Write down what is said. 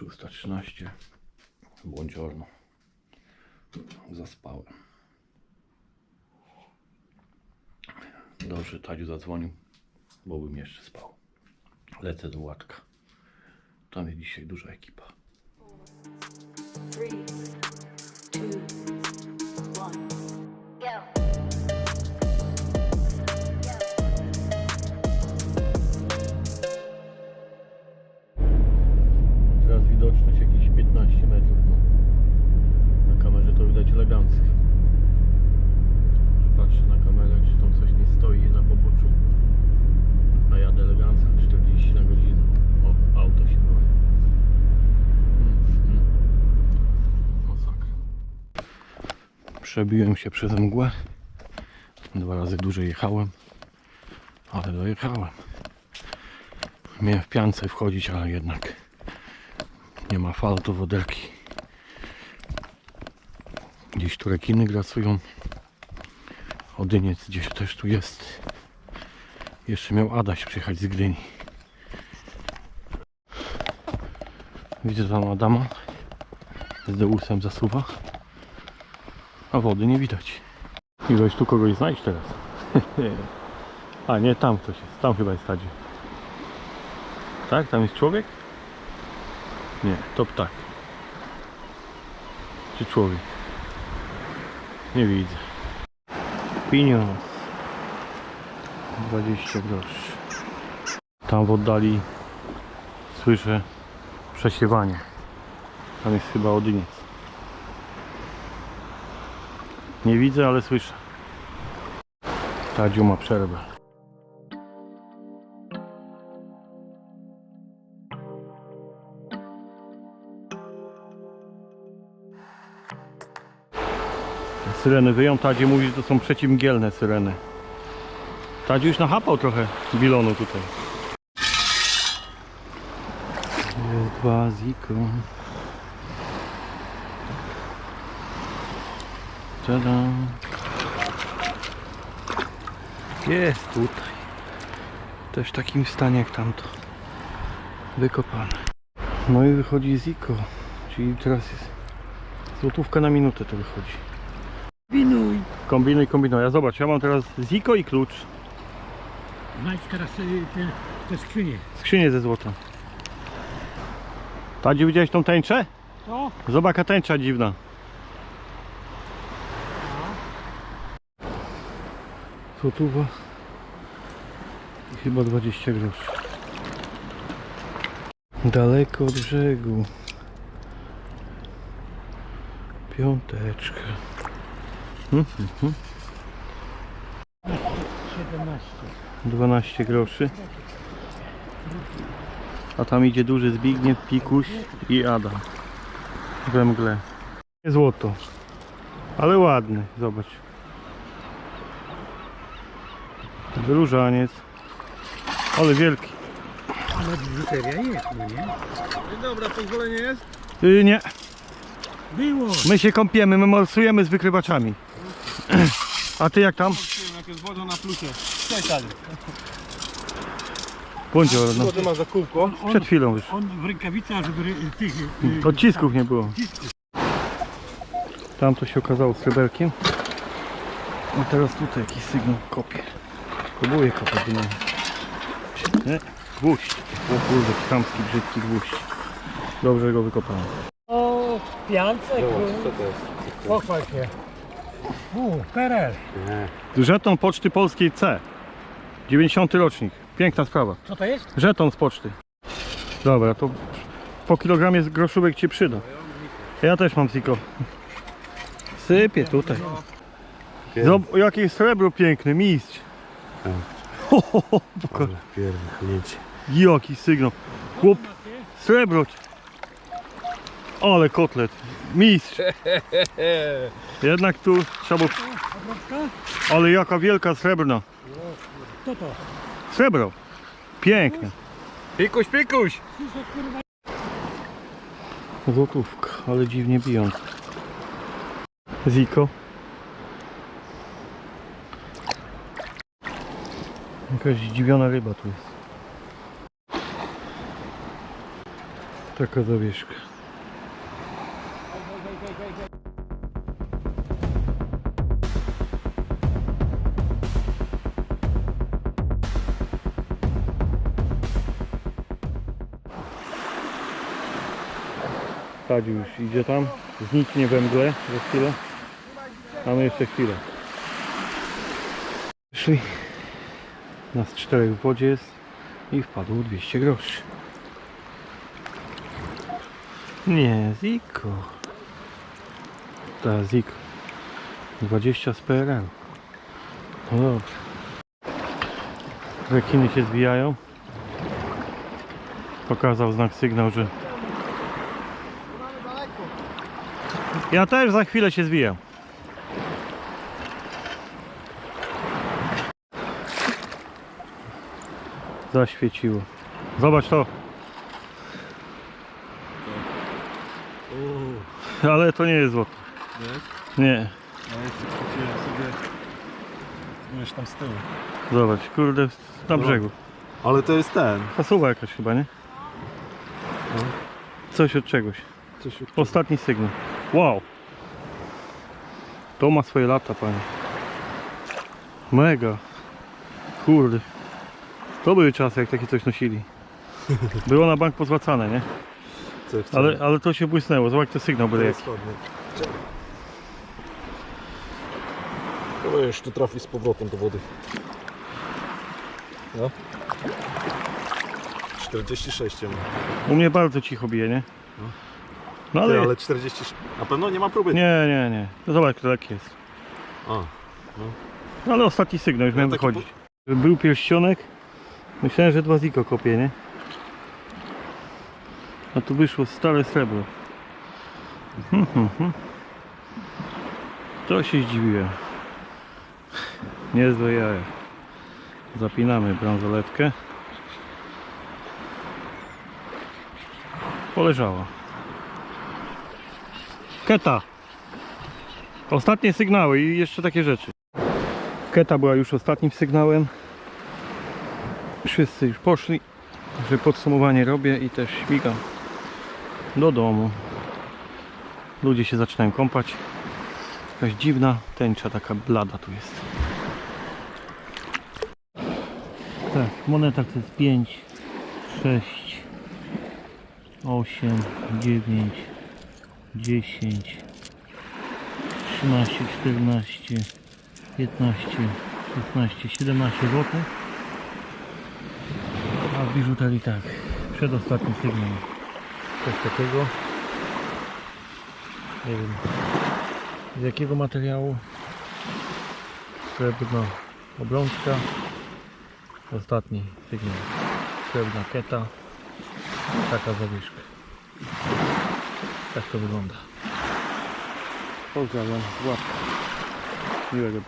6.13. Buongiorno. Zaspałem. Dobrze, Tadziu zadzwonił, bo bym jeszcze spał. Lecę do Łatka. Tam jest dzisiaj duża ekipa. three, Przebiłem się przez mgłę. Dwa razy dłużej jechałem. Ale dojechałem. Miałem w piance wchodzić, ale jednak nie ma fal, to wodelki. Gdzieś tu rekiny grasują. Odyniec gdzieś też tu jest. Jeszcze miał Adaś przyjechać z Gdyni. Widzę tam Adama. Z Deusem zasuwa. A wody nie widać. Ilość tu kogoś znajść teraz. A nie, tam ktoś jest. Tam chyba jest Tadzie. Tak? Tam jest człowiek? Nie, to ptak. Czy człowiek? Nie widzę. Pieniądz. 20 groszy. Tam w oddali słyszę przesiewanie. Tam jest chyba odyniec. Nie widzę, ale słyszę. Tadziu ma przerwę. Syreny wyją, Tadzie mówi, że to są przeciwmgielne syreny. Tadzie już nachapał trochę bilonu tutaj. Jest dwa. Tada. Jest tutaj. Też w takim stanie jak tamto. Wykopane. No i wychodzi ziko. Czyli teraz jest złotówka na minutę to wychodzi. Kombinuj. Kombinuj, kombinuj. Ja zobacz, ja mam teraz ziko i klucz. Znajdź teraz y, te, te skrzynie. Skrzynię ze złota. Tadziu, widziałeś tą tęczę? No, Zobacz, jaka tęcza dziwna. Złotówa. I chyba 20 groszy. Daleko od brzegu. Piąteczka. Hmm. 17. 12 groszy. A tam idzie duży Zbigniew, Pikuś i Adam. We mgle. Złoto. Ale ładny, zobacz. Wyróżaniec. Ale wielki. Ale biżuteria jest, no nie? Dzień dobry, pozwolenie jest? Yy, nie, Było. my się kąpiemy, my morsujemy z wykrywaczami. A ty jak tam? Jak jest woda na plusie. Cześć Ali. Buongiorno. Co ty masz za kółko? Przed chwilą już. on w rękawicach, żeby ry- tych... y, Odcisków nie było. odcisków. Tam to się okazało sreberkiem. A teraz tutaj jakiś sygnał kopie. Próbuję kopać znowu. Nie? Gwóźdź. O kurde, chamski, brzydki gwóźdź. Dobrze go wykopałem. O, piance, Co to jest? pochwal się. U, PRL. Żeton Poczty Polskiej C. 90 rocznik. Piękna sprawa. Co to jest? Żeton z poczty. Dobra, to po kilogramie z groszówek ci przyda. Ja też mam ziko. Sypie tutaj. Zob- jakie srebro piękne, mistrz. Ho, ho, ho, poka- Pierdolnięcie. Jaki sygnał. Chłop, srebro. Ale kotlet. Mistrz. Jednak tu trzeba... było- Ale jaka wielka srebrna. Co to? Srebro. Piękne. Pikuś, pikuś! Złotówka, ale dziwnie bijąca. Ziko. Jakaś zdziwiona ryba tu jest. Taka zawieszka. Kadziu już idzie tam, zniknie we mgle za chwilę, a my jeszcze chwilę. Szli. Nas czterech w wodzie jest i wpadło 200 groszy. Nie, Ziko. Ta Ziko. 20 z PRL. No dobrze. Rekiny się zwijają. Pokazał znak sygnał, że Ja też za chwilę się zwijam. Zaświeciło. Zobacz to. Ale to nie jest złoto. Nie. No jeszcze chwyciłem sobie... Wiesz tam z tyłu. Zobacz, kurde, na brzegu. Ale to jest ten. Kasuwa jakaś chyba, nie? Coś od czegoś. Coś Ostatni sygnał. Wow. To ma swoje lata, panie. Mega. Kurde. To były czasy, jak takie coś nosili. Było na bank pozłacane, nie? Ale, ale to się błysnęło. Zobacz, to sygnał to byle jest jaki. To jeszcze trafi z powrotem do wody. No. 46 ja mam. U mnie bardzo cicho bije, nie? No ale... Ty, ale 46. Na pewno nie ma próby. Nie, nie, nie. No Zobacz, kto taki jest. A, No ale ostatni sygnał, już miałem wychodzić. Był pierścionek. Myślałem, że dwa ziko kopie, nie? A tu wyszło stare srebro. Hmm, hmm, hmm. To się zdziwiłem. Niezłe jaja. Zapinamy bransoletkę. Poleżała. Keta. Ostatnie sygnały i jeszcze takie rzeczy. Keta była już ostatnim sygnałem. Wszyscy już poszli. Także podsumowanie robię i też śmigam do domu. Ludzie się zaczynają kąpać. Jakaś dziwna tęcza, taka blada tu jest. Tak, w monetach to jest 5, 6, 8, 9, 10, 13, 14, 15, 16, 17 zł. W biżuterii tak, przedostatni sygnał. Coś takiego. Nie wiem z jakiego materiału. Srebrna obrączka. Ostatni sygnał. Srebrna keta. Taka zawieszka. Tak to wygląda. Pozdrawiam. Łapka. Miłego dnia.